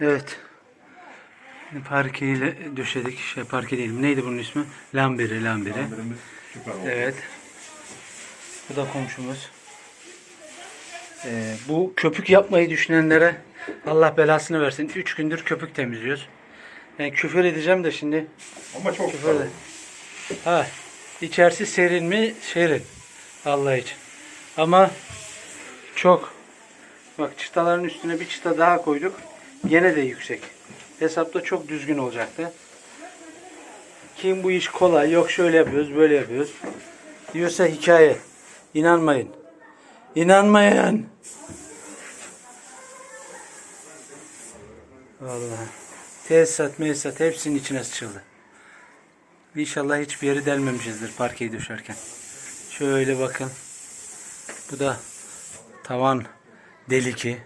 Evet. Parkeyle döşedik. Şey parke değil. Neydi bunun ismi? Süper oldu. Evet. Bu da komşumuz. Ee, bu köpük yapmayı düşünenlere Allah belasını versin. 3 gündür köpük temizliyoruz. Yani küfür edeceğim de şimdi. Ama çok Küfür de. Ha, içerisi serin mi? Serin. Allah için. Ama çok. Bak çıtaların üstüne bir çıta daha koyduk. Gene de yüksek. Hesapta çok düzgün olacaktı. Kim bu iş kolay, yok şöyle yapıyoruz, böyle yapıyoruz. Diyorsa hikaye. İnanmayın. İnanmayın. Vallahi. Tesisat, mesisat hepsinin içine sıçıldı. İnşallah hiçbir yeri delmemişizdir parkeyi döşerken. Şöyle bakın. Bu da tavan deliki.